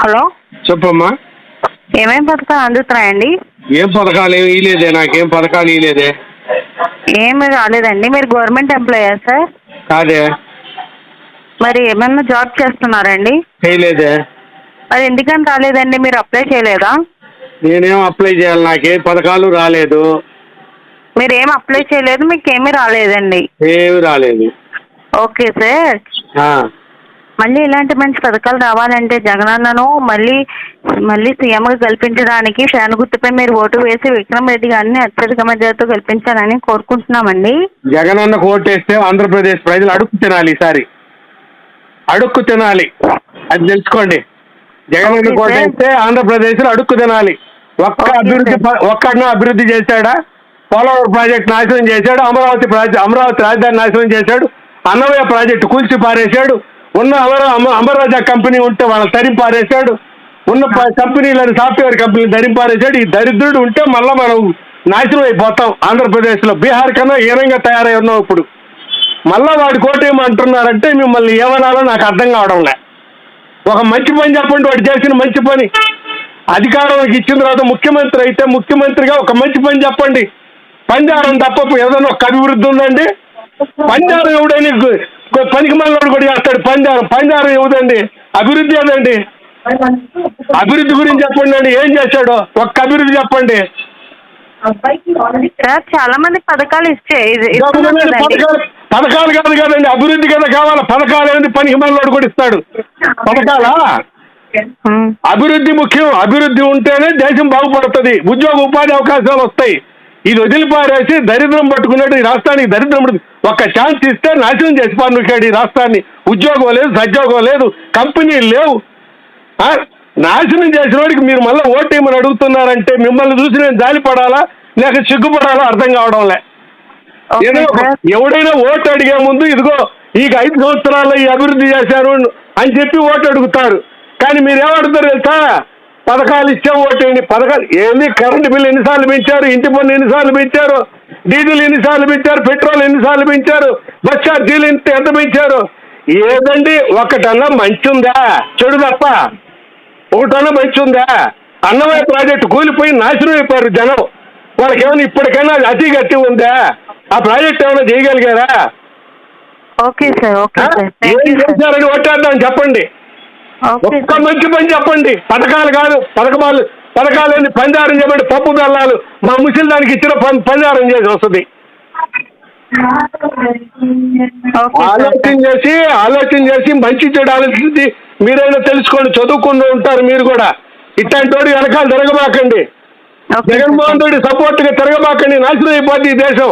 Hello. చెప్పమ్మా. ఏమేం పథకాలు అందుతున్నాయండి? ఏం పథకాలు ఏమి ఇలేదే నాకేం పథకాలు ఇలేదే ఏమి రాలేదండి మీరు గవర్నమెంట్ ఎంప్లాయా సార్? కాదే. మరి ఏమన్నా జాబ్ చేస్తున్నారండి? చేయలేదే. మరి ఎందుకని రాలేదండి మీరు అప్లై చేయలేదా? నేనేం అప్లై చేయాలి నాకేం పథకాలు రాలేదు. మీరు ఏం అప్లై చేయలేదు మీకు ఏమీ రాలేదండి. ఏమి రాలేదు. Okay sir. ఆ, మళ్ళీ ఇలాంటి మంచి పథకాలు రావాలంటే జగనన్నను మళ్ళీ మళ్ళీ సీఎంగా కల్పించడానికి ఫ్యాన్ గుర్తుపై మీరు ఓటు వేసి విక్రమ్ రెడ్డి గారిని అత్యధిక మెజార్టీతో గెలిపించాలని కోరుకుంటున్నామండి. జగనన్న ఓటేస్తే ఆంధ్రప్రదేశ్ ప్రజలు అడుక్కు తినాలి ఈసారి. అడుక్కు తినాలి. అది తెలుసుకోండి. జగనన్న. ఓటేస్తే ఆంధ్రప్రదేశ్లో అడుక్కు తినాలి. ఒక్క అభివృద్ధి ఒక్కడినో అభివృద్ధి చేశాడా? పోలవరం ప్రాజెక్ట్ నాశనం చేశాడు అమరావతి ప్రాజెక్ట్ అమరావతి రాజధాని నాశనం చేశాడు అన్నమయ్య ప్రాజెక్టు కూల్చి పారేశాడు ఉన్న అమర అమ- కంపెనీ ఉంటే వాళ్ళని తరిమిపారేశాడు. ఉన్న ప- సాఫ్ట్వేర్ కంపెనీలు ధరింపారేశాడు ఈ దరిద్రుడు ఉంటే మళ్ళీ మనం నాశనం అయిపోతాం. ఆంధ్రప్రదేశ్లో బీహార్ కన్నా హీనంగా తయారై ఉన్నాం ఇప్పుడు. మళ్ళా వాడి కోట అంటున్నారంటే మిమ్మల్ని ఏమనాలో నాకు అర్థం కావడం లే. ఒక మంచి పని చెప్పండి వాడు చేసిన మంచి పని. అధికారంలోకి ఇచ్చిన తర్వాత ముఖ్యమంత్రి అయితే ముఖ్యమంత్రిగా ఒక మంచి పని చెప్పండి. పంజారం తప్ప ఏదైనా ఒక అభివృద్ధి ఉందండి? పంజారం ఎవడని పనికి మళ్ళీ కూడా చేస్తాడు పంజారం పంజారం ఎవదండి అభివృద్ధి ఏదండి అభివృద్ధి గురించి చెప్పండి అండి. ఏం చేశాడు? ఒక్క అభివృద్ధి చెప్పండి. సార్ చాలా మంది పథకాలు ఇచ్చే. పథకాలు కాదు కదండి. అభివృద్ధి కదా కావాలి. పథకాలు ఏంది? పనికి మళ్ళీ కూడా ఇస్తాడు పథకాలా. అభివృద్ధి ముఖ్యం. అభివృద్ధి ఉంటేనే దేశం బాగుపడుతుంది. ఉద్యోగ ఉపాధి అవకాశాలు వస్తాయి. ఇది వదిలిపారేసి దరిద్రం పట్టుకున్నాడు ఈ రాష్ట్రానికి దరిద్రం. ఒక్క ఛాన్స్ ఇస్తే నాశనం చేసి పానుకాడు ఈ రాష్ట్రాన్ని. ఉద్యోగం లేదు సద్యోగం లేదు కంపెనీలు లేవు? నాశనం చేసిన వాడికి మీరు మళ్ళీ ఓటేమని అడుగుతున్నారంటే మిమ్మల్ని చూసి నేను జాలిపడాలా? లేక సిగ్గుపడాలా? అర్థం కావడం లే. ఓకే ఏదో సార్. ఎవడైనా ఓటు అడిగే ముందు ఇదిగో ఈ ఐదు సంవత్సరాల్లో ఈ అభివృద్ధి చేశారు అని చెప్పి ఓటు అడుగుతారు. కానీ మీరు ఏమడుగుతారు తెలుసా? పథకాలు ఇచ్చే ఓటేయండి పథకాలు ఏంది? కరెంటు బిల్లు ఎన్నిసార్లు పెంచారు? ఇంటి పన్ను ఎన్నిసార్లు పెంచారు? డీజిల్ ఎన్నిసార్లు పెంచారు? పెట్రోల్ ఎన్నిసార్లు పెంచారు? బస్ ఛార్జీలు ఎంత ఎంత పెంచారు? ఏదండి? ఒకటన్నా మంచి ఉందా? చెడు తప్ప. ఒకటన్నా మంచి ఉందా? అన్నమయ్య ప్రాజెక్టు కూలిపోయి నాశనం అయిపోయారు జనం. వాళ్ళకి ఏమైనా ఇప్పటికైనా అతి గట్టి ఉందా? ఆ ప్రాజెక్ట్ ఏమైనా చేయగలిగారా? Okay sir okay? సార్. ఏం చేశారని ఓటేద్దాం చెప్పండి. ఒక్క మంచి పని చెప్పండి. పథకాలు కాదు పథకాలు పథకాలు ఏంది పంజారం చెప్పండి. పప్పు బెల్లాలు. మా ముసలి దానికి ఇచ్చిన పంజారం చేసి వస్తుంది. ఆలోచన చేసి ఆలోచన చేసి మంచి చెడు ఆలోచించి మీరైనా తెలుసుకోండి. చదువుకుంటూ ఉంటారు మీరు కూడా. ఇట్లాంటి వాడు వెనకాల తిరగబాకండి. జగన్మోహన్ రెడ్డి సపోర్ట్గా తిరగబాకండి. నాశనం అయిపోద్ది ఈ దేశం.